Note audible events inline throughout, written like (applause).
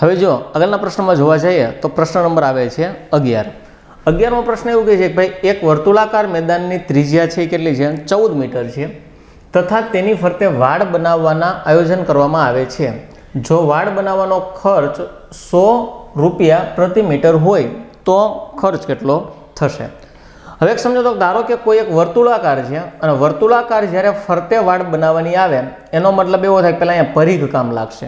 હવે જો આગળના પ્રશ્નમાં જોવા જઈએ તો પ્રશ્ન નંબર આવે છે અગિયાર. અગિયારમો પ્રશ્ન એવું કહે છે કે ભાઈ, એક વર્તુળાકાર મેદાનની ત્રિજ્યા છે કેટલી છે? ચૌદ મીટર છે. તથા તેની ફરતે વાડ બનાવવાના આયોજન કરવામાં આવે છે. જો વાડ બનાવવાનો ખર્ચ સો રૂપિયા પ્રતિ મીટર હોય તો ખર્ચ કેટલો થશે? હવે એક સમજો તો ધારો કે કોઈ એક વર્તુળાકાર છે અને વર્તુળાકાર જ્યારે ફરતે વાડ બનાવવાની આવે, એનો મતલબ એવો થાય પહેલાં અહીંયા પરિઘ કામ લાગશે.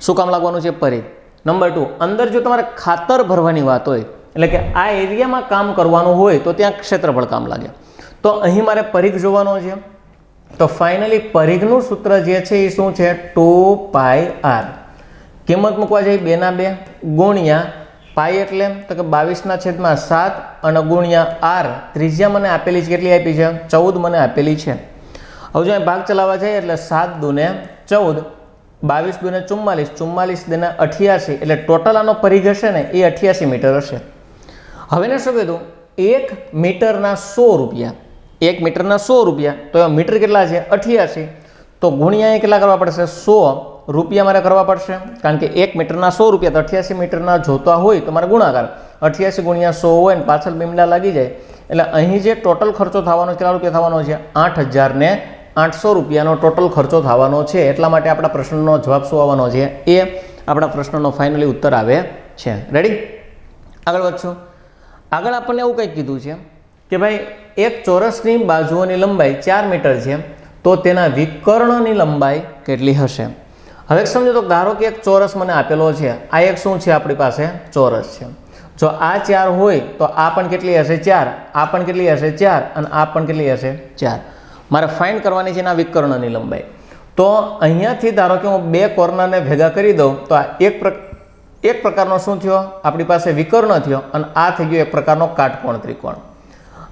શું કામ લાગવાનું છે? પરિઘ નંબર ટુ અંદર જો તમારે ખાતર ભરવાની વાત હોય, એટલે કે આ એરિયામાં કામ કરવાનું હોય, તો ત્યાં ક્ષેત્રફળ કામ લાગે. તો અહીં મારે પરિઘ જોવાનો છે. તો ફાઇનલી પરિઘનું સૂત્ર જે છે એ શું છે? Two pi r. કિંમત મૂકવા જઈએ બેના બે, ગુણ્યા પાય એટલે તો કે બાવીસના છેદમાં સાત અને ગુણ્યા આર. ત્રિજ્યા મને આપેલી છે, કેટલી આપી છે? ચૌદ મને આપેલી છે. હવે જો ભાગ ચલાવવા જઈએ એટલે સાત દુને ચૌદ. બાવીસ દુને ચુમ્માલીસ ચુમ્માલીસ દુને અઠ્યાસી, એટલે ટોટલ આનો પરિઘ હશે ને એ અઠ્યાસી મીટર હશે. હવે ને શું કીધું? એક મીટરના સો રૂપિયા. એક મીટરના સો રૂપિયા. તો એમાં મીટર કેટલા છે? અઠ્યાસી. તો ગુણ્યા એ કેટલા કરવા પડશે? સો. રૂપિયા મારે કરવા પડશે. કારણ કે એક મીટરના સો રૂપિયા, તો અઠ્યાસી મીટરના જોતા હોય તો મારે ગુણાકાર. અઠ્યાસી ગુણ્યા સો હોય ને પાછળ બીમડા લાગી જાય. એટલે અહીં જે ટોટલ ખર્ચો થવાનો કેટલા રૂપિયા થવાનો છે? આઠ હજાર ને આઠસો રૂપિયાનો ટોટલ ખર્ચો થવાનો છે. એટલા માટે આપણા પ્રશ્નનો જવાબ શું આવવાનો છે? એ આપણા પ્રશ્નનો ફાઇનલી ઉત્તર આવે છે. રેડી આગળ વધશું. આગળ આપણને એવું કંઈક કીધું છે કે ભાઈ, એક ચોરસની બાજુઓની લંબાઈ ચાર મીટર છે, તો તેના વિકર્ણની લંબાઈ કેટલી હશે? હવે સમજો તો, ધારો કે એક ચોરસ મને આપેલો છે, આ એક શું છે આપણી પાસે? ચોરસ છે. જો આ ચાર હોય, તો આ પણ કેટલી હશે ચાર, આ પણ કેટલી હશે ચાર, અને આ પણ કેટલી હશે ચાર. મારે ફાઇન્ડ કરવાની છે એના વિકર્ણની લંબાઈ. તો અહીંયાથી ધારો કે હું બે કોર્નરને ભેગા કરી દઉં, તો આ એક પ્ર, એક પ્રકારનો શું થયો? આપણી પાસે વિકર્ણ થયો અને આ થઈ ગયો એક પ્રકારનો કાટકોણ ત્રિકોણ.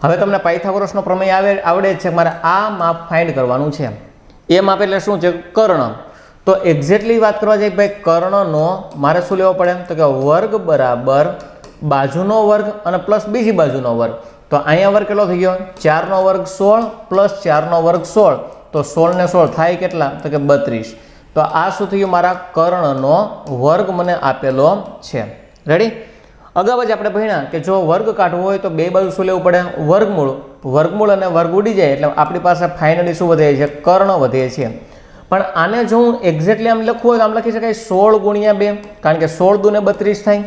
હવે તમને પાયથાગોરસનો પ્રમેય આવે, આવડે છે, મારે આ માપ ફાઇન્ડ કરવાનું છે. એ માપ એટલે શું છે? કર્ણ. તો એક્ઝેક્ટલી વાત કરવા જઈએ ભાઈ કર્ણનો મારે શું લેવો પડે? તો કે વર્ગ બરાબર બાજુનો વર્ગ અને પ્લસ બીજી બાજુનો વર્ગ. તો અહીંયા વર્ગ કેટલો થઈ ગયો? ચારનો વર્ગ સોળ પ્લસ ચારનો વર્ગ સોળ. તો સોળ ને સોળ થાય કેટલા? તો કે બત્રીસ. તો આ શું થયું? મારા કર્ણનો વર્ગ મને આપેલો છે. રેડી અગાઉ જ આપણે ભણ્યા કે જો વર્ગ કાઢવો હોય તો બે બાજુ શું લેવું પડે? વર્ગમૂળ. વર્ગમૂળ અને વર્ગ ઉડી જાય એટલે આપણી પાસે ફાઇનલી શું વધે છે? કર્ણ વધે છે. પણ આને જો હું એક્ઝેક્ટલી આમ લખવું હોય તો આમ લખી શકાય? સોળ ગુણ્યા બે. કારણ કે સોળ દુને બત્રીસ થાય.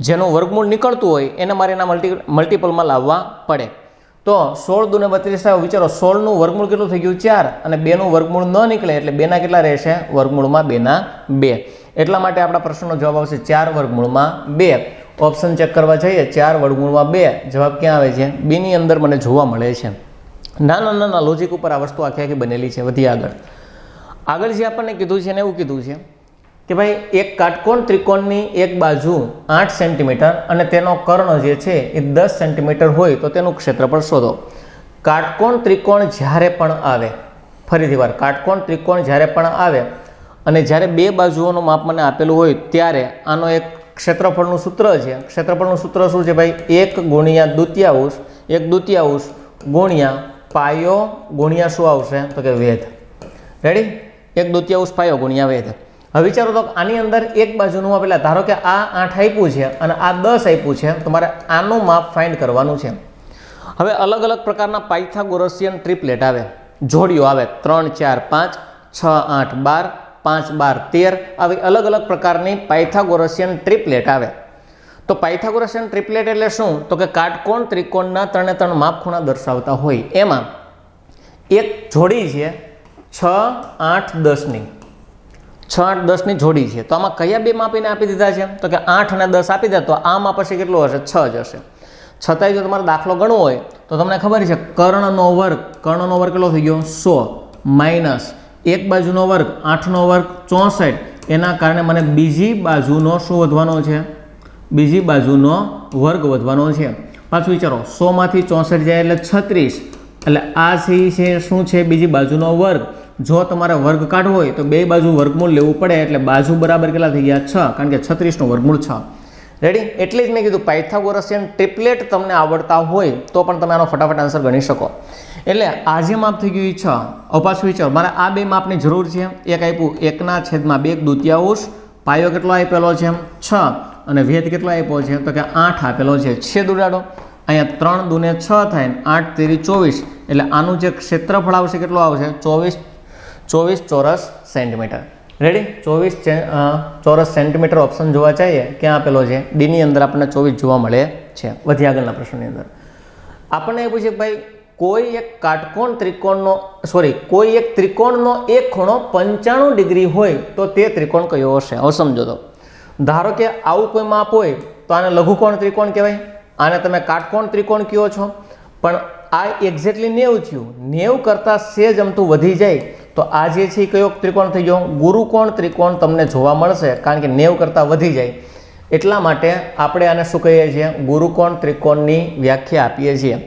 જેનું વર્ગમૂળ નીકળતું હોય એને મારે એના મલ્ટી મલ્ટિપલમાં લાવવા પડે. તો સોળ દુને બત્રીસ થાય, વિચારો સોળનું વર્ગમૂળ કેટલું થઈ ગયું? ચાર. અને બેનું વર્ગમૂળ ન નીકળે એટલે બેના કેટલા રહેશે? વર્ગમૂળમાં બેના બે. એટલા માટે આપણા પ્રશ્નનો જવાબ આવશે ચાર વર્ગમૂળમાં બે. ઓપ્શન ચેક કરવા જઈએ, ચાર વર્ગમૂળમાં બે. જવાબ ક્યાં આવે છે? બેની અંદર મને જોવા મળે છે. નાના નાના લોજિક ઉપર આ વસ્તુ આખી આખી બનેલી છે. વધી આગળ. આગળ જે આપણને કીધું છે એને એવું કીધું છે કે ભાઈ એક કાટકોણ ત્રિકોણની એક બાજુ આઠ સેન્ટીમીટર અને તેનો કર્ણ જે છે એ દસ સેન્ટીમીટર હોય તો તેનું ક્ષેત્રફળ શોધો. કાટકોણ ત્રિકોણ જ્યારે પણ આવે, ફરીથી વાર, કાટકોણ ત્રિકોણ જ્યારે પણ આવે અને જ્યારે બે બાજુઓનું માપ મને આપેલું હોય ત્યારે આનો એક ક્ષેત્રફળનું સૂત્ર છે. ક્ષેત્રફળનું સૂત્ર શું છે ભાઈ? એક ગુણ્યા દ્વિતીયાંશ એક દ્વિતીયાંશ ગુણ્યા પાયો ગુણ્યા શું આવશે? તો કે વેધ. રેડી એક દ્વિતીયાંશ પાયો ગુણ્યા વેધ. હવે વિચારો તો આની અંદર એક બાજુનું માપ એટલે ધારો કે આ આઠ આપ્યું છે અને આ દસ આપ્યું છે, તો મારે આનું માપ ફાઇન્ડ કરવાનું છે. હવે અલગ અલગ પ્રકારના પાયથાગોરસિયન ટ્રીપલેટ આવે, જોડીઓ આવે, ત્રણ, ચાર, પાંચ, છ, આઠ, બાર, પાંચ, બાર, તેર, આવી અલગ અલગ પ્રકારની પાયથાગોરસિયન ટ્રિપલેટ આવે. તો પાયથાગોરસિયન ટ્રીપલેટ એટલે શું? તો કે કાટકોણ ત્રિકોણના ત્રણે ત્રણ માપ ખૂણા દર્શાવતા હોય. એમાં એક જોડી છે છ, આઠ, દસની. છ આઠ દસની જોડી છે. તો આમાં કયા બે માપીને આપી દીધા છે? તો કે આઠ અને દસ આપી દે તો આ માપ હશે કેટલું હશે? છ જ હશે. છતાંય જો તમારે દાખલો ગણવો હોય, તો તમને ખબર છે કર્ણનો વર્ગ કર્ણનો વર્ગ કેટલો થઈ ગયો? સો. માઇનસ એક બાજુનો વર્ગ, આઠનો વર્ગ, ચોસઠ. એના કારણે મને બીજી બાજુનો શું વધવાનો છે? બીજી બાજુનો વર્ગ વધવાનો છે. પાછું વિચારો, સોમાંથી ચોસઠ જાય એટલે છત્રીસ. એટલે આ છે, શું છે? બીજી બાજુનો વર્ગ. જો તમારે વર્ગ કાઢવો હોય તો બે બાજુ વર્ગમૂળ લેવું પડે એટલે બાજુ બરાબર કેટલા થઈ ગયા છ? કારણ કે છત્રીસનું વર્ગમૂળ છ. રેડી એટલે જ મેં કીધું પાયથાગોરસિયન ટ્રિપલેટ તમને આવડતા હોય તો પણ તમે આનો ફટાફટ આન્સર ગણી શકો. એટલે આ જે માપ થઈ ગયું છ. હવે વિચાર. મારે આ બે માપની જરૂર છે. એક આપ્યું એકના છેદમાં બે દ્વિતીયાંશ પાયો કેટલો આપેલો છે? છ. અને વેદ કેટલો આપ્યો છે? તો કે આઠ આપેલો છે. છેદ ઉડાડો. અહીંયા ત્રણ દુને છ થાય આઠ તેરી ચોવીસ. એટલે આનું જે ક્ષેત્રફળ આવશે કેટલું આવશે? ચોવીસ ચોવીસ ચોરસ સેન્ટીમીટર. રેડી ચોવીસ ચોરસ સેન્ટીમીટર ઓપ્શન જોવા જઈએ ક્યાં આપેલો છે? ડીની અંદર આપણને ચોવીસ જોવા મળે છે. વધી આગળના પ્રશ્નની અંદર. આપણને એ પૂછે ભાઈ કોઈ એક કાટકોણ ત્રિકોણનો સોરી કોઈ એક ત્રિકોણનો એક ખૂણો પંચાણું ડિગ્રી હોય તો તે ત્રિકોણ કયો હશે? હવે સમજો તો. ધારો કે આવું કોઈ માપ હોય તો આને લઘુકોણ ત્રિકોણ કહેવાય. આને તમે કાટકોણ ત્રિકોણ કહો છો. પણ આ એક્ઝેક્ટલી નેવું થયું. નેવું કરતાં સેજ અમતું વધી જાય. તો આ જે છે એ કયો ત્રિકોણ થઈ ગયો? ગુરુકોણ ત્રિકોણ તમને જોવા મળશે, કારણ કે નેવ કરતાં વધી જાય. એટલા માટે આપણે આને શું કહીએ છીએ? ગુરુકોણ ત્રિકોણની વ્યાખ્યા આપીએ છીએ.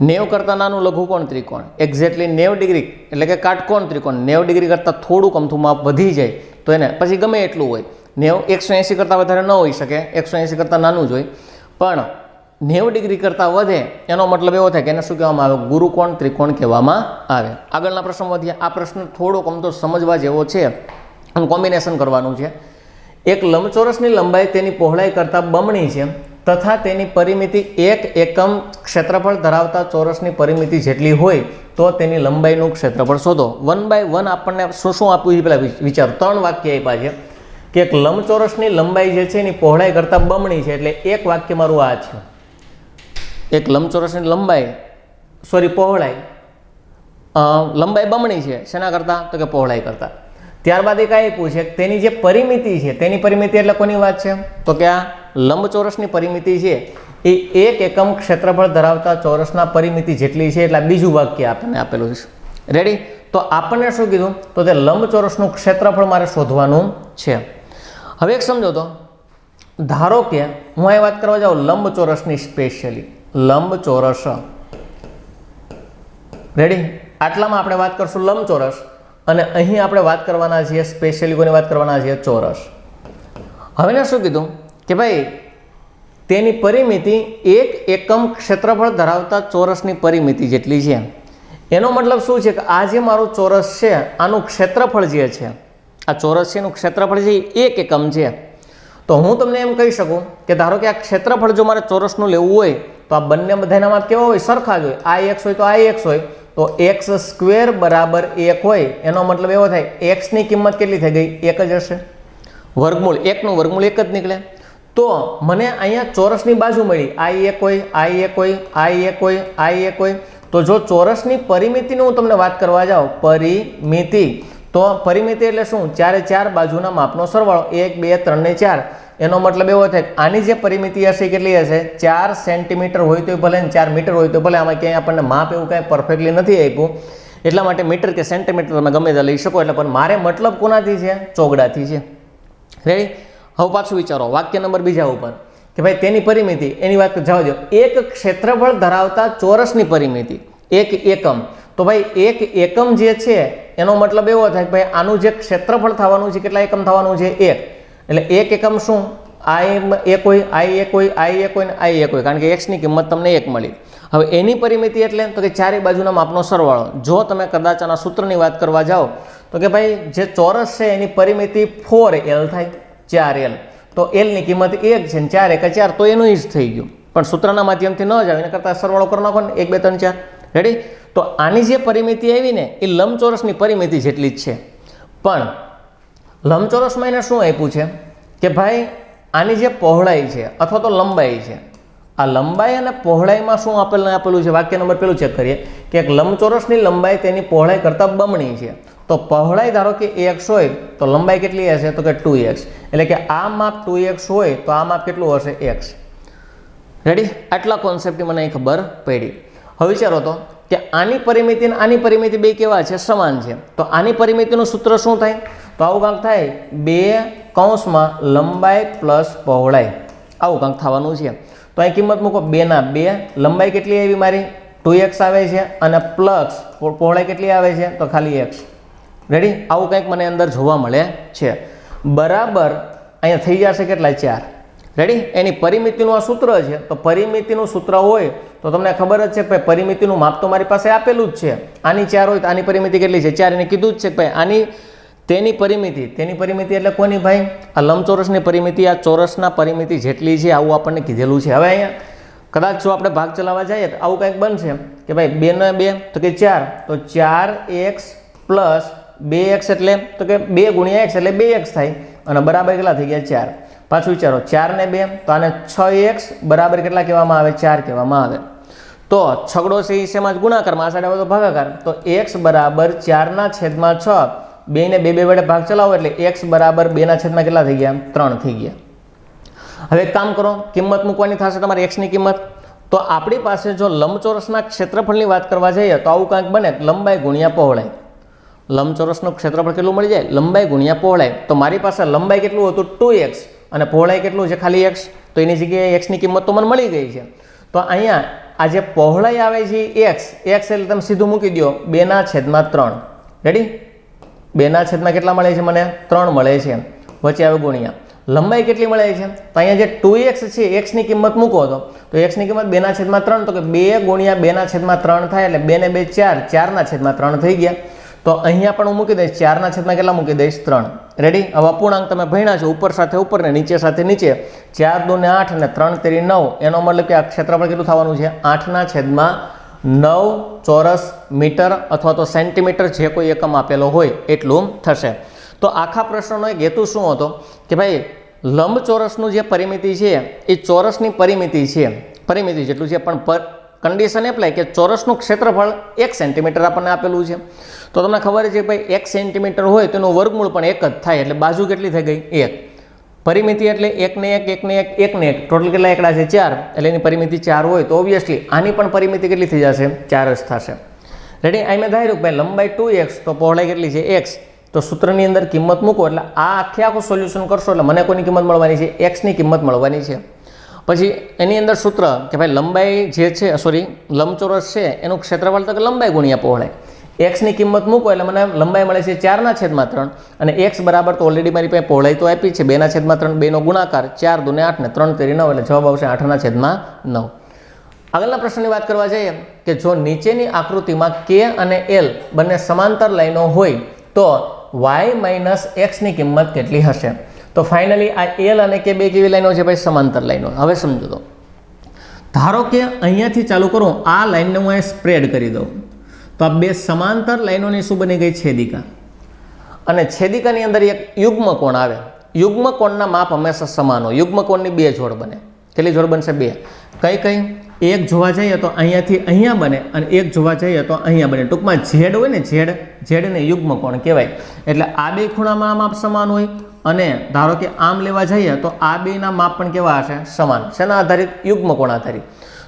નેવ કરતાં નાનું લઘુકોણ ત્રિકોણ. એક્ઝેક્ટલી નેવ ડિગ્રી, એટલે કે કાટકોણ ત્રિકોણ. નેવ ડિગ્રી કરતાં થોડુંક અમથું માપ વધી જાય, તો એને પછી ગમે એટલું હોય. નેવ એકસો એંસી કરતાં વધારે ન હોઈ શકે, એકસો એંસી કરતાં નાનું જ હોય. પણ નેવ ડિગ્રી કરતાં વધે, એનો મતલબ એવો થાય કે એને શું કહેવામાં આવે? ગુરુકોણ ત્રિકોણ કહેવામાં આવે. આગળના પ્રશ્ન વધીએ. આ પ્રશ્ન થોડોક આમ તો સમજવા જેવો છે. આમ કોમ્બિનેશન કરવાનું છે. એક લંબચોરસની લંબાઈ તેની પહોળાઈ કરતાં બમણી છે. તથા તેની પરિમિતિ એક એકમ ક્ષેત્રફળ ધરાવતા ચોરસની પરિમિતિ જેટલી હોય, તો તેની લંબાઈનું ક્ષેત્રફળ શોધો. વન બાય વન આપણને શું શું આપ્યું છે? પેલા વિચાર. ત્રણ વાક્ય આપ્યા છે. કે એક લંબચોરસની લંબાઈ જે છે, એની પહોળાઈ કરતાં બમણી છે, એટલે એક વાક્ય મારું આ છે. એક લંબચોરસની લંબાઈ સોરી પહોળાઈ. લંબાઈ બમણી છે. શેના કરતાં? તો કે પહોળાઈ કરતાં. ત્યારબાદ એક આ આપ્યું છે તેની જે પરિમિતિ છે, તેની પરિમિતિ એટલે કોની વાત છે? તો કે આ લંબચોરસની પરિમિતિ છે, એ એક એકમ ક્ષેત્રફળ ધરાવતા ચોરસના પરિમિતિ જેટલી છે એટલે બીજું વાક્ય આપણને આપેલું છે. રેડી તો આપણને શું કીધું? તો તે લંબચોરસનું ક્ષેત્રફળ મારે શોધવાનું છે. હવે એક સમજો તો. ધારો કે હું એ વાત કરવા જાઉં લંબચોરસની સ્પેશિયલી લંબચોરસ. રેડી આટલામાં આપણે વાત કરશું લંબચોરસ. અને અહીં આપણે વાત કરવાના છીએ સ્પેશિયલી કોની વાત કરવાના છીએ ચોરસ. હવે ને શું કીધું? કે ભાઈ, તેની પરિમિતિ એક એકમ ક્ષેત્રફળ ધરાવતા ચોરસની પરિમિતિ જેટલી છે. એનો મતલબ શું છે કે આ જે મારું ચોરસ છે, આનું ક્ષેત્રફળ જે છે, આ ચોરસ છે એનું ક્ષેત્રફળ છે એક એકમ છે. તો હું તમને એમ કહી શકું કે ધારો કે આ ક્ષેત્રફળ જો મારે ચોરસનું લેવું હોય તો આ બંને બધાના માપ કેવા હોય? સરખા જ હોય. આ એક્સ હોય તો આ એક્સ હોય. તો એક્સ સ્ક્વેર બરાબર એક હોય, એનો મતલબ એવો થાય એક્સની કિંમત કેટલી થઈ ગઈ? એક જ હશે. વર્ગમૂળ, એકનું વર્ગમૂળ એક જ નીકળે. તો મને અહીંયા ચોરસની બાજુ મળી. આ એક હોય, આ એક હોય, આ એક હોય, આ એક હોય. તો જો ચોરસની પરિમિતિની હું તમને વાત કરવા જાઉં, પરિમિતિ. તો પરિમિતિ એટલે શું? ચારે ચાર બાજુના માપનો સરવાળો. એક, બે, ત્રણ ને ચાર. એનો મતલબ એવો થાય કે આની જે પરિમિતિ હશે કેટલી હશે? ચાર સેન્ટીમીટર હોય તો ભલે ચાર મીટર હોય તો ભલે, આમાં ક્યાંય આપણને માપ એવું કાંઈ પરફેક્ટલી નથી આપ્યું. એટલા માટે મીટર કે સેન્ટીમીટર તમે ગમે તે લઈ શકો, એટલે પણ મારે મતલબ કોનાથી છે? ચોગડાથી છે. રેડી હવે પાછું વિચારો, વાક્ય નંબર બીજા ઉપર. કે ભાઈ, તેની પરિમિતિ, એની વાત જવા દો. એક ક્ષેત્રફળ ધરાવતા ચોરસની પરિમિતિ, એક એકમ. તો ભાઈ, એક એકમ જે છે, એનો મતલબ એવો થાય કે ભાઈ, આનું જે ક્ષેત્રફળ થવાનું છે, કેટલા એકમ થવાનું છે? એક. એટલે એક એકમ શું? આઈ એક હોય આઈ એક હોય આઈ એક હોય ને આઈ એક હોય કારણ કે એક્સની કિંમત તમને એક મળી. હવે એની પરિમિતિ એટલે તો કે ચારે બાજુના માપનો સરવાળો. જો તમે કદાચ આના સૂત્રની વાત કરવા જાઓ, તો કે ભાઈ જે ચોરસ છે એની પરિમિતિ ફોર એલ થાય, ચાર એલ તો એલની કિંમત એક છે ને ચાર એક ચાર, તો એનું જ થઈ ગયું. પણ સૂત્રના માધ્યમથી ન જાવ એના કરતાં સરવાળો કરી નાખો ને, એક, બે, ત્રણ, ચાર. રેડી તો આની જે પરિમિતિ આવી ને, એ લંબચોરસની પરિમિતિ જેટલી જ છે. પણ લંબચોરસમાં એને શું આપ્યું છે? કે ભાઈ, આની જે પહોળાઈ છે અથવા તો લંબાઈ છે, આ લંબાઈ અને પહોળાઈમાં શું આપેલ આપેલું છે? વાક્ય નંબર પેલું ચેક કરીએ. કે એક લંબચોરસની લંબાઈ તેની પહોળાઈ કરતાં બમણી છે. તો પહોળાઈ ધારો કે એક્સ હોય, તો લંબાઈ કેટલી હશે? તો કે ટુ એક્સ. એટલે કે આ માપ ટુ એક્સ હોય, તો આ માપ કેટલું હશે? એક્સ. રેડી આટલા કોન્સેપ્ટની મને અહીં ખબર પડી. હવે વિચારો તો, કે આની પરિમિતિ અને આની પરિમિતિ બે કેવા છે? સમાન છે. તો આની પરિમિતિનું સૂત્ર શું થાય? તો આવું કાંક થાય બે કૌંસમાં લંબાઈ પ્લસ પહોળાઈ. આવું કાંક થવાનું છે. તો અહીં કિંમત મૂકો બેના બે. લંબાઈ કેટલી આવી મારી? ટુ એક્સ આવે છે અને પ્લસ પહોળાઈ કેટલી આવે છે? તો ખાલી એક્સ. રેડી આવું કંઈક મને અંદર જોવા મળે છે. બરાબર અહીંયા થઈ જશે કેટલા? ચાર. રેડી એની પરિમિતિનું આ સૂત્ર છે. તો પરિમિતિનું સૂત્ર હોય તો તમને ખબર જ છે કે પરિમિતિનું માપ તો મારી પાસે આપેલું જ છે. આની ચાર હોય તો આની પરિમિતિ કેટલી છે? ચાર. એને કીધું જ છે ભાઈ આની તેની પરિમિતિ તેની પરિમિતિ એટલે કોની ભાઈ? આ લંબચોરસની પરિમિતિ, આ ચોરસના પરિમિતિ જેટલી છે આવું આપણને કીધેલું છે. હવે અહીંયા કદાચ જો આપણે ભાગ ચલાવવા જઈએ તો આવું કંઈક બનશે કે ભાઈ બે ને બે, તો કે ચાર, તો ચાર એક્સ પ્લસ બે એક્સ એટલે, તો કે બે ગુણ્યા એક્સ એટલે બે એક્સ થાય. અને બરાબર કેટલા થઈ ગયા? ચાર. પાછું વિચારો, ચાર ને બે, તો આને છ એક્સ બરાબર કેટલા કહેવામાં આવે? ચાર કહેવામાં આવે. તો છગડો છે એ જ ગુણાકારમાં, આ સાઈડ આવે તો ભાગાકાર. તો એક્સ બરાબર ચારના છેદમાં છ. બે ને બે બે વડે ભાગ ચલાવો એટલે એક્સ બરાબર બેના છેદમાં કેટલા થઈ ગયા? ત્રણ થઈ ગયા. હવે એક કામ કરો, કિંમત મૂકવાની થશે તમારી એક્સની કિંમત. તો આપણી પાસે જો લંબચોરસના ક્ષેત્રફળની વાત કરવા જઈએ, તો આવું કાંઈક બને, લંબાઈ ગુણ્યા પહોળાઈ. લંબચોરસનું ક્ષેત્રફળ કેટલું મળી જાય? લંબાઈ ગુણ્યા પહોળાઈ. તો મારી પાસે લંબાઈ કેટલું હતું? Two x. અને પહોળાઈ કેટલું છે? ખાલી એક્સ. તો એની જગ્યાએ એક્સની કિંમત તો મને મળી ગઈ છે. તો અહીંયા આ જે પહોળાઈ આવે છે એક્સ એક્સ એટલે તમે સીધું મૂકી દો બેના છેદમાં ત્રણ. રેડી બેના છેદમાં કેટલા મળે છે મને? ત્રણ મળે છે વચ્ચે આવે ગુણ્યા. લંબાઈ કેટલી મળે છે? તો અહીંયા જે ટુ એક્સ છે એક્સની કિંમત મૂકો તો. તો એક્સની કિંમત બેના છેદમાં ત્રણ, તો કે બે ગુણ્યા બેના છેદમાં ત્રણ થાય એટલે બે ને બે ચાર, ચારના છેદમાં ત્રણ થઈ ગયા. તો અહીંયા પણ હું મૂકી દઈશ, ચારના છેદમાં કેટલા મૂકી દઈશ? ત્રણ. રેડી હવે અપૂર્ણાંક તમે ભણ્યા છો, ઉપર સાથે ઉપર ને નીચે સાથે નીચે. ચાર દો ને આઠ ને ત્રણ તેરી નવ. એનો મતલબ કે આ ક્ષેત્રફળ કેટલું થવાનું છે? આઠના છેદમાં નવ ચોરસ મીટર અથવા તો સેન્ટીમીટર જે કોઈ એકમ આપેલો હોય એટલું થશે. તો આખા પ્રશ્નનો એક હેતુ શું હતો? કે ભાઈ, લંબચોરસનું જે પરિમિતિ છે, એ ચોરસની પરિમિતિ છે. પરિમિતિ જેટલું છે, પણ પર કન્ડિશન એપ્લાય કે ચોરસનું ક્ષેત્રફળ એક સેન્ટીમીટર આપણને આપેલું છે. તો તમને ખબર છે ભાઈ, એક સેન્ટીમીટર હોય તેનું વર્ગમૂળ પણ એક જ થાય, એટલે બાજુ કેટલી થઈ ગઈ? એક. પરિમિતિ એટલે એકને એક એકને એક એકને એક. ટોટલ કેટલા એકડા છે? ચાર. એટલે એની પરિમિતિ ચાર હોય તો ઓબ્વિયસલી આની પણ પરિમિતિ કેટલી થઈ જશે? ચાર જ થશે. રેડી અહીં મેં ધાર્યું ભાઈ લંબાઈ ટુ એક્સ તો પહોળાઈ કેટલી છે? એક્સ તો સૂત્રની અંદર કિંમત મૂકો એટલે આ આખે આખું સોલ્યુશન કરશો એટલે મને કોની કિંમત મળવાની છે? એક્સની કિંમત મળવાની છે. પછી એની અંદર સૂત્ર કે ભાઈ લંબાઈ જે છે સોરી લંબચોરસ છે, એનું ક્ષેત્રફળ તો કે લંબાઈ ગુણ્યા પહોળાઈ. એક્સની કિંમત મૂકો એટલે મને લંબાઈ મળે છે ચારના છેદમાં ત્રણ અને એક્સ બરાબર તો ઓલરેડી મારી પાસે પહોળાઈ તો આપી છે. બેના છેદમાં ત્રણ બેનો ગુણાકાર ચાર દુને આઠ ને ત્રણ તેરી નવ એટલે જવાબ આવશે આઠના છેદમાં નવ. આગળના પ્રશ્નની વાત કરવા જઈએ કે જો નીચેની આકૃતિમાં કે અને એલ બંને સમાંતર લાઈનો હોય તો વાય માઇનસ એક્સની કિંમત કેટલી હશે? તો ફાઇનલી આ એલ અને કે બે કેવી લાઈનો છે ભાઈ? સમાંતર લાઈનો. હવે સમજો તો. ધારો કે અહીંયાથી ચાલુ કરું, આ લાઈનને હું અહીં સ્પ્રેડ કરી દઉં. તો આ બે સમાંતર લાઈનોની શું બની ગઈ? છેદિકા. અને છેદિકાની અંદર એક યુગ્મ કોણ આવે. યુગ્મ કોણના માપ હંમેશા સમાન હોય. યુગ્મ કોણની બે જોડ બને. કેટલી જોડ બનશે? બે. કઈ કઈ? એક જોવા જઈએ તો અહીંયાથી અહીંયા બને અને એક જોવા જઈએ તો અહીંયા બને. ટૂંકમાં ઝેડ હોય ને, ઝેડ ઝેડને યુગ્મ કોણ કહેવાય. એટલે આ બે ખૂણામાં માપ સમાન હોય અને ધારો કે આમ લેવા જઈએ તો આ બેના માપ પણ કેવા હશે? સમાન. શેના આધારિત? યુગ્મ કોણ આધારિત.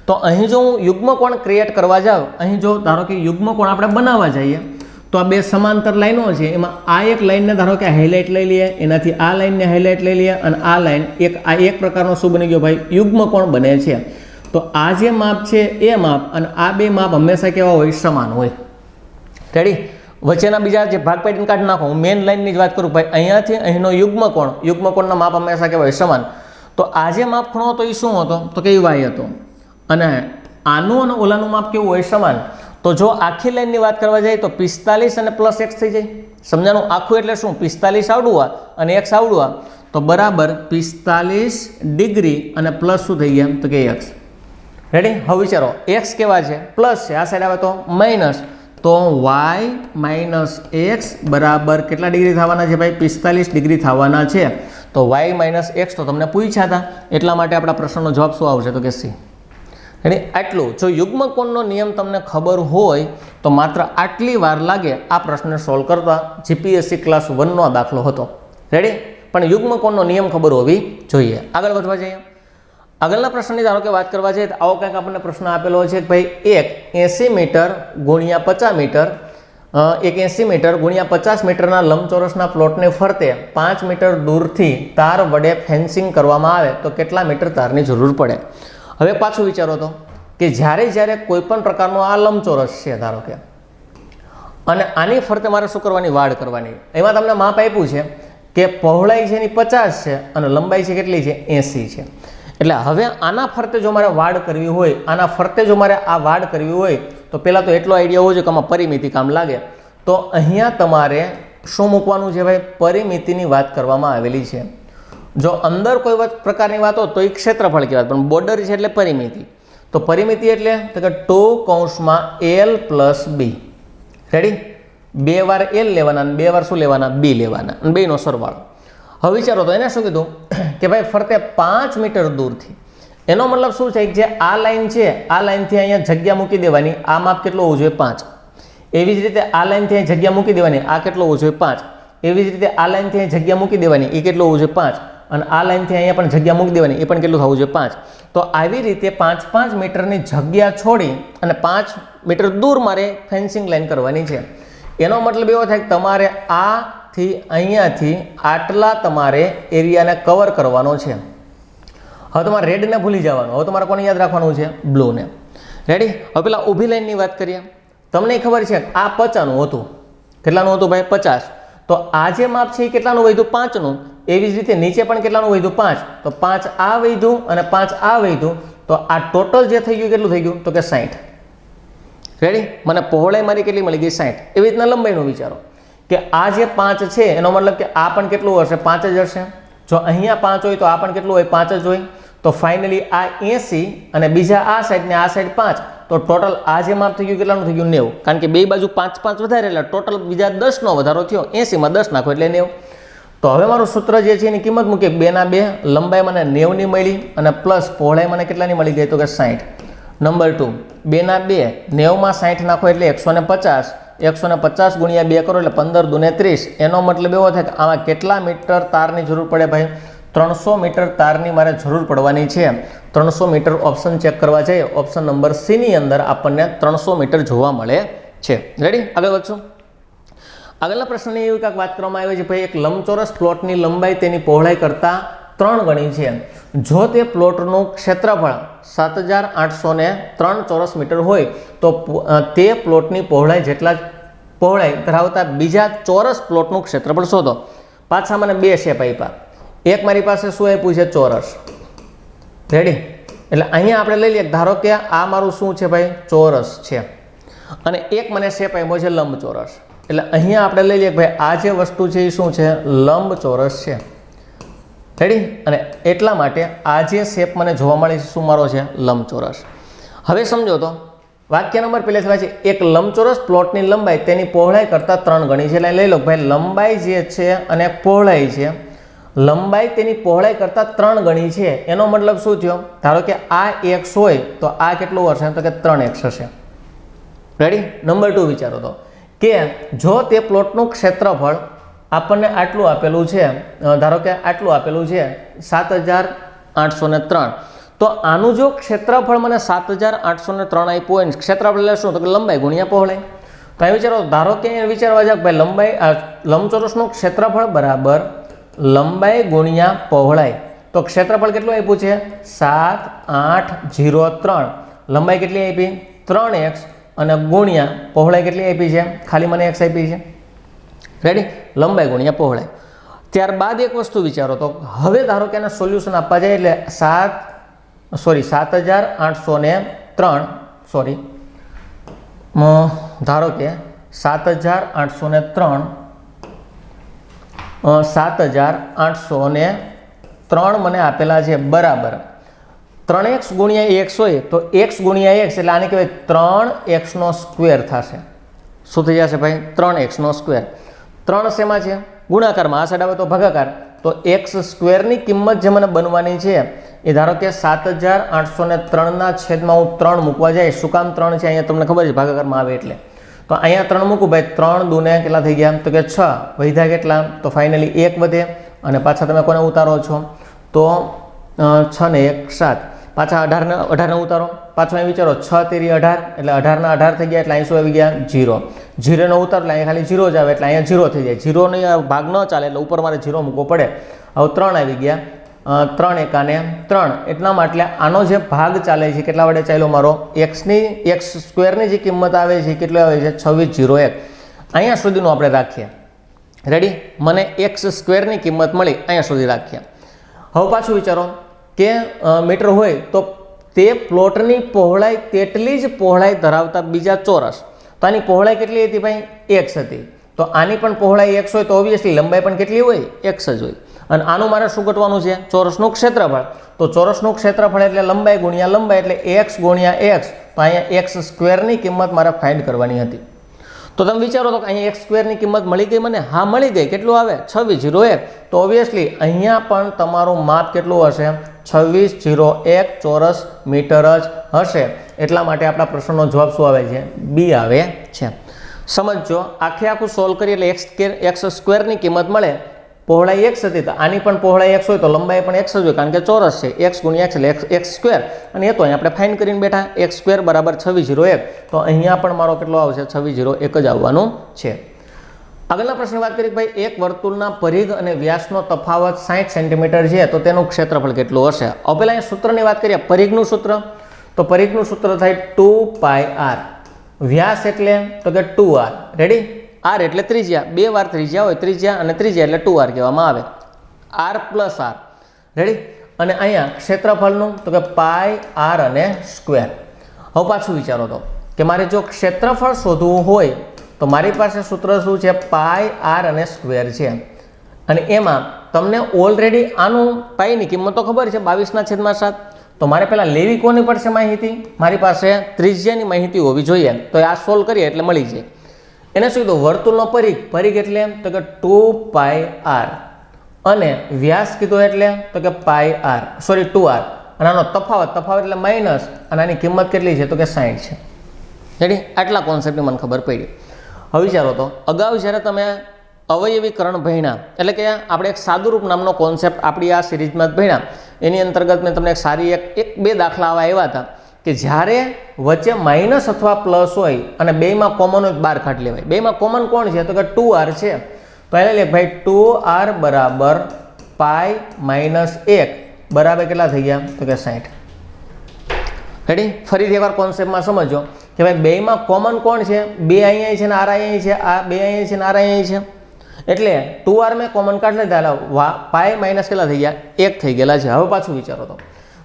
તો અહીં જો હું યુગ્મકોણ ક્રિએટ કરવા જાઉં, અહીં જો ધારો કે યુગ્મકોણ આપણે બનાવવા જઈએ, તો આ બે સમાંતર લાઈનો છે, એમાં આ એક લાઈનને ધારો કે હાઇલાઇટ લઈ લઈએ, એનાથી આ લાઈનને હાઇલાઇટ લઈ લઈએ, અને આ લાઈન એક, આ એક પ્રકારનો શું બની ગયો ભાઈ? યુગ્મકોણ બને છે. તો આ જે માપ છે એ માપ અને આ બે માપ હંમેશા કેવા હોય? સમાન હોય. રેડી વચ્ચેના બીજા જે ભાગ પાડીને કાઢી નાખો, હું મેઇન લાઈનની જ વાત કરું ભાઈ, અહીંયાથી અહીંનો યુગ્મકોણ, યુગ્મકોણના માપ હંમેશા કહેવાય સમાન. તો આ જે માપ ખૂણો હતો એ શું હતો? તો કે વાય હતો. અને આનું અને ઓલાનું માપ કેવું હોય સમાન? તો જો આખી લાઈનની વાત કરવા જઈએ તો પિસ્તાલીસ અને પ્લસ એક્સ થઈ જાય. સમજાનું આખું એટલે શું? પિસ્તાલીસ આવડું અને એક્સ આવડું તો બરાબર પિસ્તાલીસ ડિગ્રી અને પ્લસ શું થઈ ગયા? તો કે એક્સ. રેડી હવે વિચારો. એક્સ કેવા છે? પ્લસ છે. આ સાઈડ આવે તો માઇનસ. તો વાય માઇનસ એક્સ બરાબર કેટલા ડિગ્રી થવાના છે ભાઈ? પિસ્તાલીસ ડિગ્રી થવાના છે. તો વાય માઇનસ એક્સ તો તમને પૂછ્યા હતા. એટલા માટે આપણા પ્રશ્નનો જવાબ શું આવશે? તો કે સી. એટલે આટલું. જો યુગ્મ કોણનો નિયમ તમને ખબર હોય, તો માત્ર આટલી વાર લાગે આ પ્રશ્ન સોલ્વ કરતા. જીપીએસસી ક્લાસ વનનો દાખલો હતો. રેડી? પણ યુગ્મ કોણનો નિયમ ખબર હોવી જોઈએ. આગળ વધવા જઈએ. આગળના પ્રશ્નની ધારો કે વાત કરવા જઈએ, તો આવો કંઈક આપણને પ્રશ્ન આપેલો છે કે ભાઈ, એક એંસી મીટર ગુણ્યા પચાસ મીટર એક એંસી મીટર ગુણ્યા પચાસ મીટરના લંબચોરસના પ્લોટને ફરતે પાંચ મીટર દૂરથી તાર વડે ફેન્સિંગ કરવામાં આવે, તો કેટલા મીટર તારની જરૂર પડે? હવે પાછું વિચારો તો કે જ્યારે જ્યારે કોઈપણ પ્રકારનો આ લંબચોરસ છે, ધારો કે, અને આની ફરતે મારે શું કરવાની? વાડ કરવાની. એમાં તમને માપ આપ્યું છે કે પહોળાઈ છે એની પચાસ છે અને લંબાઈ છે કેટલી છે? એંસી છે. એટલે હવે આના ફરતે જો મારે વાડ કરવી હોય, આના ફરતે જો મારે આ વાડ કરવી હોય, તો પહેલાં તો એટલો આઈડિયા હોવો જોઈએ કે આમાં પરિમિતિ કામ લાગે. તો અહીંયા તમારે શું મૂકવાનું છે ભાઈ? પરિમિતિની વાત કરવામાં આવેલી છે. જો અંદર કોઈ પ્રકારની વાત હોય તો એ ક્ષેત્રફળ કહેવાય, પણ બોર્ડર છે એટલે પરિમિતિ. તો પરિમિતિ એટલે તો કે ટુ કૌંસમાં એલ પ્લસ બી રેડી બે વાર એલ લેવાના અને બે વાર શું લેવાના? બી લેવાના. અને બેનો સરવાળો. હવે વિચારો તો એને શું કીધું? (clears throat) કે ભાઈ ફરતે પાંચ મીટર દૂરથી. એનો મતલબ શું છે? કે જે આ લાઇન છે, આ લાઇનથી અહીંયા જગ્યા મૂકી દેવાની. આ માપ કેટલો હોવું જોઈએ? પાંચ. એવી જ રીતે આ લાઇનથી અહીં જગ્યા મૂકી દેવાની. આ કેટલું હોવું જોઈએ? પાંચ. એવી જ રીતે આ લાઇનથી અહીં જગ્યા મૂકી દેવાની. એ કેટલું હોવું જોઈએ? પાંચ. અને આ લાઇનથી અહીંયા પણ જગ્યા મૂકી દેવાની. એ પણ કેટલું થવું જોઈએ? પાંચ. તો આવી રીતે પાંચ પાંચ મીટરની જગ્યા છોડી અને પાંચ મીટર દૂર મારે ફેન્સિંગ લાઈન કરવાની છે. એનો મતલબ એવો થાય કે તમારે આથી અહીંયાથી આટલા તમારે એરિયાને કવર કરવાનો છે. હવે તમારે રેડને ભૂલી જવાનું. હવે તમારે કોને યાદ રાખવાનું છે? બ્લુને રેડી હવે પેલા ઊભી લાઈનની વાત કરીએ. તમને ખબર છે આ પચાનું હતું. કેટલાનું હતું ભાઈ? પચાસ. તો આ જે માપ છે એ કેટલાનું વધ્યું? પાંચનું. એવી જ રીતે નીચે પણ કેટલાનું વધ્યું? પાંચ. તો પાંચ આ વધ્યું અને પાંચ આ વધ્યું. તો આ ટોટલ જે થઈ ગયું, કેટલું થઈ ગયું? તો કે સાઠ રેડી મને પહોળાઈ મારી કેટલી મળી ગઈ? સાઠ એવી રીતના લંબાઈનું વિચારો. કે આ જે પાંચ છે, એનો મતલબ કે આ પણ કેટલું હશે? પાંચ જ હશે. જો અહીંયા પાંચ હોય તો આ પણ કેટલું હોય? પાંચ જ હોય. તો ફાઇનલી આ એંસી અને બીજા આ સાઈડ ને આ સાઈડ પાંચ. તો ટોટલ આ જે માપ થઈ ગયું, કેટલાનું થઈ ગયું? નેવું. કારણ કે બે બાજુ પાંચ પાંચ વધારે એટલે ટોટલ બીજા દસનો વધારો થયો. એંસીમાં દસ નાખો એટલે નેવું. તો હવે મારું સૂત્ર જે છે એની કિંમત મૂકે બેના બે લંબાઈ મને નેવની મળી અને પ્લસ પહોળાઈ મને કેટલાની મળી ગઈ? તો કે સાઠ નંબર ટુ બેના બે, નેવમાં સાઠ નાખો એટલે એકસો ને પચાસ. એકસો ને પચાસ ગુણ્યા બે કરો એટલે પંદર દુને ત્રીસ. એનો મતલબ એવો થાય કે આમાં કેટલા મીટર તારની જરૂર પડે ભાઈ? ત્રણસો મીટર તારની મારે જરૂર પડવાની છે. ત્રણસો મીટર ઓપ્શન ચેક કરવા જઈએ ઓપ્શન નંબર સીની અંદર આપણને ત્રણસો મીટર જોવા મળે છે. રેડી આગળ વધશું. આગળના પ્રશ્નની એવી કાંઈક વાત કરવામાં આવી છે, ભાઈ, એક લંબચોરસ પ્લોટની લંબાઈ તેની પહોળાઈ કરતાં ત્રણ ગણી છે. જો તે પ્લોટનું ક્ષેત્રફળ સાત હજાર આઠસો ત્રણ ચોરસ મીટર હોય, તો તે પ્લોટની પહોળાઈ જેટલા પહોળાઈ ધરાવતા બીજા ચોરસ પ્લોટનું ક્ષેત્રફળ શોધો. પાછા મને બે શેપ આપ્યા એક મારી પાસે શું આપ્યું છે? ચોરસ. રેડી એટલે અહીંયા આપણે લઈ લઈએ, ધારો કે આ મારું શું છે, ભાઈ? ચોરસ છે. અને એક મને શેપ આપ્યો છે, લંબચોરસ. એટલે અહીંયા આપણે લઈ લઈએ કે ભાઈ આ જે વસ્તુ છે એ શું છે? લંબચોરસ છે. રેડી અને એટલા માટે આ જે શેપ મને જોવા મળે છે, શું મારો છે? લંબચોરસ. હવે સમજો તો, વાક્ય નંબર પહેલે છે, એક લંબચોરસ પ્લોટની લંબાઈ તેની પહોળાઈ કરતાં ત્રણ ગણી છે. એટલે લઈ લો ભાઈ લંબાઈ જે છે અને પહોળાઈ છે, લંબાઈ તેની પહોળાઈ કરતાં ત્રણ ગણી છે. એનો મતલબ શું થયો? ધારો કે આ એક્સ હોય તો આ કેટલું હશે? તો કે ત્રણ એક્સ હશે. રેડી નંબર ટુ વિચારો તો. કે જો તે પ્લોટનું ક્ષેત્રફળ આપણને આટલું આપેલું છે ધારો કે આટલું આપેલું છે, સાત હજાર આઠસો ને ત્રણ. તો આનું જો ક્ષેત્રફળ મને સાત હજાર આઠસો ને ત્રણ આપ્યું હોય ક્ષેત્રફળ એટલે શું? તો કે લંબાઈ ગુણ્યા પહોળાઈ. તો અહીં વિચારો, ધારો કે અહીંયા વિચારવા જાવ ભાઈ લંબાઈ લંબચોરસનું ક્ષેત્રફળ બરાબર લંબાઈ ગુણ્યા પહોળાઈ. તો ક્ષેત્રફળ કેટલું આપ્યું છે? સાત આઠ જીરો ત્રણ. લંબાઈ કેટલી આપી? ત્રણ એક્સ અને ગુણ્યા પહોળાઈ કેટલી આપી છે? ખાલી મને એક્સ આપી છે. રેડી લંબાઈ ગુણ્યા પહોળાઈ. ત્યારબાદ એક વસ્તુ વિચારો તો હવે ધારો કે એના સોલ્યુશન આપવા જાય એટલે સાત સોરી સાત હજાર આઠસો ને ત્રણ સોરી ધારો કે સાત હજાર આઠસો ને ત્રણ સાત હજાર આઠસો ને ત્રણ મને આપેલા છે. બરાબર. ત્રણ એક્સ ગુણ્યા એક્સ હોય તો એક્સ ગુણ્યા એક્સ એટલે આને કહેવાય ત્રણ એક્સનો સ્ક્વેર થશે. શું થઈ જશે ભાઈ? ત્રણ એક્સનો સ્ક્વેર. ત્રણ શેમાં છે? ગુણાકારમાં. આ સાઈડ આવે તો ભાગાકાર. તો એક્સ સ્ક્વેરની કિંમત જે મને બનવાની છે, એ ધારો કે સાત હજાર આઠસો ને ત્રણના છેદમાં હું ત્રણ મૂકવા જાય. શું કામ ત્રણ છે? અહીંયા તમને ખબર છે, ભાગાકારમાં આવે એટલે. તો અહીંયા ત્રણ મૂકું ભાઈ, ત્રણ દુને કેટલા થઈ ગયા? તો કે છ. વધ્યા કેટલા? તો ફાઇનલી એક વધે. અને પાછા તમે કોને ઉતારો છો? તો છ ને એક સાત. પાછા અઢારના, અઢારનો ઉતારો. પાછો અહીં વિચારો, છ તેરી અઢાર, એટલે અઢારના અઢાર થઈ ગયા, એટલે અહીં શું આવી ગયા જીરો જીરોનો ઉતારો, એટલે અહીંયા ખાલી જીરો જ આવે, એટલે અહીંયા જીરો થઈ જાય. જીરોનો ભાગ ન ચાલે, એટલે ઉપર મારે જીરો મૂકવો પડે. હવે ત્રણ આવી ગયા. ત્રણ એકાને ત્રણ. એટલા માટે આનો જે ભાગ ચાલે છે, કેટલા વડે ચાલ્યો મારો? એક્સની, એક્સ સ્ક્વેરની જે કિંમત આવે છે કેટલી આવે છે? છવ્વીસ જીરો એક. અહીંયા સુધીનું આપણે રાખીએ. રેડી મને એક્સ સ્ક્વેરની કિંમત મળી, અહીંયા સુધી રાખીએ. હવે પાછું વિચારો. કે મીટર હોય તો તે પ્લોટની પહોળાઈ તેટલી જ પહોળાઈ ધરાવતા બીજા ચોરસ. તો આની પહોળાઈ કેટલી હતી ભાઈ? એક્સ હતી. તો આની પણ પહોળાઈ એક્સ હોય તો ઓબ્વિયસલી લંબાઈ પણ કેટલી હોય? એક્સ જ હોય. અને આનું મારે શું ઘટવાનું છે? ચોરસનું ક્ષેત્રફળ. તો ચોરસનું ક્ષેત્રફળ એટલે લંબાઈ ગુણ્યા લંબાઈ એટલે એક્સ ગુણ્યા એક્સ તો અહીંયા એક્સ સ્ક્વેરની કિંમત મારે ફાઇન્ડ કરવાની હતી. તો તમે વિચારો તો કે અહીંયા એક સ્ક્વેરની કિંમત મળી ગઈ મને? હા, મળી ગઈ. કેટલું આવે? છવ્વીસ જીરો એક. તો ઓબ્વિયસલી અહીંયા પણ તમારું માપ કેટલું હશે? છવ્વીસ જીરો એક ચોરસ મીટર જ હશે. એટલા માટે આપણા પ્રશ્નનો જવાબ શું આવે છે? બી આવે છે. સમજો આખે આખું સોલ્વ કરીએ એટલે એક્સ એક્સ સ્ક્વેરની કિંમત મળે. પહોળાઈ એક્સ હતી તો આની પણ પહોળાઈ એક્સ હોય તો લંબાઈ પણ એક્સ જ હોય કારણ કે ચોરસ છે. એક્સ ગુણ્યા એક્સ એટલે એક્સ સ્ક્વેર અને એ તો અહીં આપણે ફાઇન કરીને બેઠા. એક્સ સ્ક્વેર બરાબર છવ્વીસ જીરો એક. તો અહીંયા પણ મારો કેટલો આવશે? છવ્વીસ જીરો એક જ આવવાનું છે. આગળના પ્રશ્ન વાત કરીએ ભાઈ, એક વર્તુળના પરિઘ અને વ્યાસનો તફાવત સાઠ સેન્ટીમીટર છે, તો તેનું ક્ષેત્રફળ કેટલું હશે? હવે પહેલાં અહીં સૂત્રની વાત કરીએ. પરિઘનું સૂત્ર. તો પરિઘનું સૂત્ર થાય ટુ પાય આર. વ્યાસ એટલે તો કે ટુ આર. રેડી આર એટલે ત્રિજ્યા. બે વાર ત્રિજ્યા હોય, ત્રિજ્યા અને ત્રિજ્યા એટલે ટુ આર કહેવામાં આવે. R plus R. રેડી અને અહીંયા ક્ષેત્રફળનું, તો કે પાય, આર અને સ્ક્વેર. હવે પાછું વિચારો તો, કે મારે જો ક્ષેત્રફળ શોધવું હોય, તો મારી પાસે સૂત્ર શું છે? પાય, આર અને સ્ક્વેર છે. અને એમાં તમને ઓલરેડી આનું પાઈની કિંમત તો ખબર છે, બાવીસના છેદમાં સાત. તો મારે પહેલાં લેવી કોની પડશે માહિતી? મારી પાસે ત્રિજ્યાની માહિતી હોવી જોઈએ. તો આ સોલ્વ કરીએ એટલે મળી જાય. એને શું કીધું? વર્તુળનો પરિઘ. પરિઘ એટલે તો કે ટુ પાય આર. અને વ્યાસ કીધો એટલે તો કે pi r. Sorry two r. અને આનો તફાવત. તફાવત એટલે માઇનસ અને આની કિંમત કેટલી છે? તો કે સાઠ છે. રેડી આટલા કોન્સેપ્ટની મને ખબર પડી. હવે વિચારો તો. અગાઉ જ્યારે તમે અવયવીકરણ ભણ્યા, એટલે કે આપણે એક સાદુરૂપ નામનો કોન્સેપ્ટ આપણી આ સિરીઝમાં જ ભણ્યા, એની અંતર્ગત મેં તમને એક સારી એક એક બે દાખલા આવા આવ્યા હતા. કે જ્યારે વચ્ચે માઇનસ અથવા પ્લસ હોય અને બેમાં કોમન હોય બહાર કાઢી લેવાય. બેમાં કોમન કોણ છે? તો કે ટુ આર છે. તો એને લે ભાઈ ટુ આર બરાબર પાય માઇનસ એક. બરાબર કેટલા થઈ ગયા? તો કે સાઠ રેડી ફરીથી એકવાર કોન્સેપ્ટમાં સમજો કે ભાઈ બેમાં કોમન કોણ છે? બે અહીંયા છે ને આર અહીંયા છે. આ બે અહીંયા છે ને આર અહીંયા છે. એટલે ટુ આર મેં કોમન કાઢ લીધા. પાય માઇનસ કેટલા થઈ ગયા? એક થઈ ગયેલા છે. હવે પાછું વિચારો તો.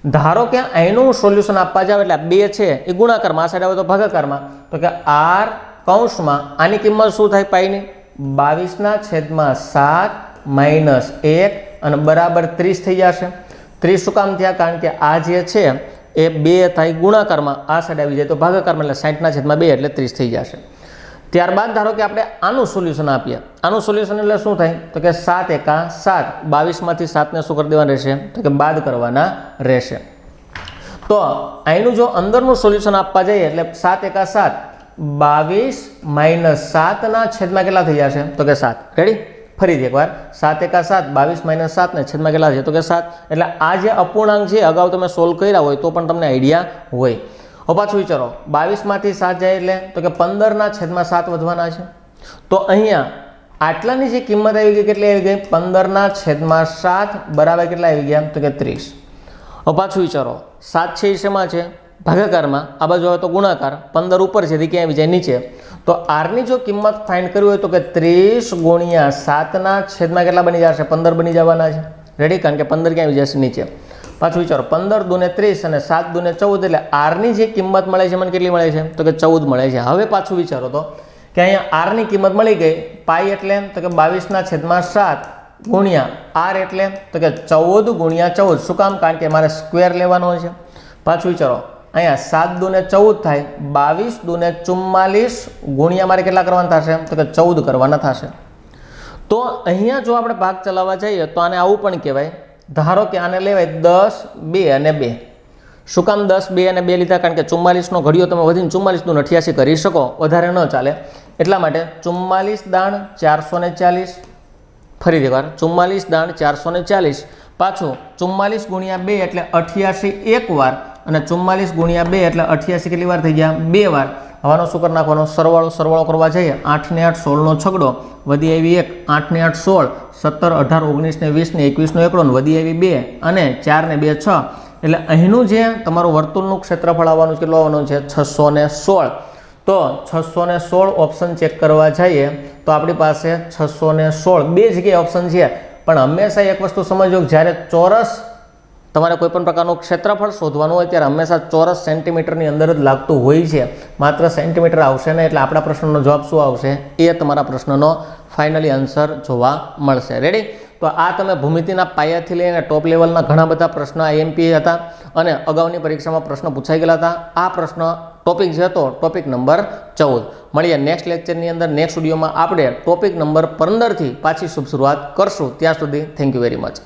ધારો કે અહીંનું સોલ્યુશન આપવા જાવ એટલે બે છે, એ ગુણાકારમાં, આ સાઈડ આવે તો ભાગાકારમાં. તો કે આર કૌંસમાં આની કિંમત શું થાય પાઈની બાવીસના છેદમાં સાત માઇનસ એક અને બરાબર ત્રીસ થઈ જશે. ત્રીસ શું કામ થયા? કારણ કે આ જે છે, એ બે થાય ગુણાકારમાં. આ સાઈડ આવી જાય તો ભાગાકારમાં એટલે સાઠના છેદમાં બે એટલે ત્રીસ થઈ જશે. ત્યારબાદ ધારો કે આપણે આનું સોલ્યુશન આપીએ. આનું સોલ્યુશન એટલે શું થાય? તો કે સાત એકા સાત. બાવીસમાંથી સાતને શું કરી દેવાના રહેશે? તો કે બાદ કરવાના રહેશે. તો અહીંનું જો અંદરનું સોલ્યુશન આપવા જઈએ એટલે સાત એકા સાત. બાવીસ માઇનસ સાતના છેદમાં કેટલા થઈ જશે? તો કે સાત. રેડી ફરીથી એકવાર. સાત એકા સાત, બાવીસ માઇનસ સાતને છેદમાં કેટલા છે? તો કે સાત. એટલે આ જે અપૂર્ણાંક છે, અગાઉ તમે સોલ્વ કર્યા હોય તો પણ તમને આઈડિયા હોય. હવે પાછું વિચારો, બાવીસમાંથી સાત જાય એટલે તો કે પંદરના છેદમાં સાત વધવાના છે. તો અહીંયા આટલાની જે કિંમત આવી ગઈ, કેટલી આવી ગઈ? પંદરના છેદમાં સાત બરાબર કેટલા આવી ગયા? તો કે ત્રીસ. હવે પાછું વિચારો, સાત છે એ છે? ભાગાકારમાં. આ બાજુ આવે તો ગુણાકાર. પંદર ઉપર છે ક્યાં આવી જાય? નીચે. તો આરની જો કિંમત ફાઇન્ડ કરવી હોય તો કે ત્રીસ ગુણ્યા સાતના છેદમાં કેટલા બની જશે? પંદર બની જવાના છે. રેડી કારણ કે પંદર ક્યાં આવી જશે? નીચે. પાછું વિચારો, પંદર દુને ત્રીસ અને સાત દુને ચૌદ એટલે આરની જે કિંમત મળે છે મને કેટલી મળે છે? તો કે ચૌદ મળે છે. હવે પાછું વિચારો તો, કે અહીંયા આરની કિંમત મળી ગઈ, પાઈ એટલે તો કે બાવીસના છેદમાં સાત ગુણ્યા આર એટલે તો કે ચૌદ ગુણ્યા ચૌદ. શું કામ? કારણ કે મારે સ્ક્વેર લેવાનો છે. પાછું વિચારો, અહીંયા સાત દુને ચૌદ થાય, બાવીસ દુને ચુમ્માલીસ ગુણ્યા મારે કેટલા કરવાના થશે? તો કે ચૌદ કરવાના થશે. તો અહીંયા જો આપણે ભાગ ચલાવવા જઈએ, તો આને આવું પણ કહેવાય ધારો કે આને લેવાય દસ, બે અને બે. શું કામ દસ, બે અને બે લીધા? કારણ કે ચુમ્માલીસનો ઘડિયો તમે વધીને ચુમ્માલીસનું અઠ્યાસી કરી શકો, વધારે ન ચાલે. એટલા માટે ચુમ્માલીસ દાણ ચારસો ને ચાલીસ. ફરીથી વાર ચુમ્માલીસ દાણ ચારસો ચાલીસ. પાછું ચુમ્માલીસ ગુણ્યા બે એટલે અઠ્યાસી એક વાર અને ચુમ્માલીસ ગુણ્યા બે એટલે અઠ્યાસી કેટલી વાર થઈ ગયા? બે વાર. હવાનો શું નાખવાનો? સરવાળો સરવાળો કરવા જઈએ. આઠને આઠ સોળનો છગડો. વધી આવી એક. આઠને આઠ સોળ. સત્તર, અઢાર ઓગણીસને વીસને એકવીસનો એકડો વધી આવી બે. અને ચારને બે છ. એટલે અહીંનું જે તમારું વર્તુળનું ક્ષેત્રફળ આવવાનું કેટલું આવવાનું છે? છસો ને સોળ. તો છસો ને સોળ ઓપ્શન ચેક કરવા જઈએ તો આપણી પાસે છસો ને સોળ. બે જગ્યાએ ઓપ્શન છે. પણ હંમેશા એક વસ્તુ સમજો જ્યારે ચોરસ તમારે કોઈપણ પ્રકારનું ક્ષેત્રફળ શોધવાનું હોય ત્યારે હંમેશા ચોરસ સેન્ટીમીટરની અંદર જ લાગતું હોય છે. માત્ર સેન્ટીમીટર આવશે ને એટલે આપણા પ્રશ્નનો જવાબ શું આવશે? એ તમારા પ્રશ્નનો ફાઇનલી આન્સર જોવા મળશે. રેડી તો આ તમે ભૂમિતિના પાયાથી લઈને ટોપ લેવલના ઘણા બધા પ્રશ્નો આઈએમપી હતા અને અગાઉની પરીક્ષામાં પ્રશ્ન પૂછાઈ ગયેલા હતા. આ પ્રશ્ન ટોપિક જે હતો ટોપિક નંબર ચૌદ. મળીએ નેક્સ્ટ લેક્ચરની અંદર. નેક્સ્ટ સ્ટુડિયોમાં આપણે ટોપિક નંબર પંદરથી પાછી શુભ શરૂઆત કરશું. ત્યાં સુધી થેન્ક યુ વેરી મચ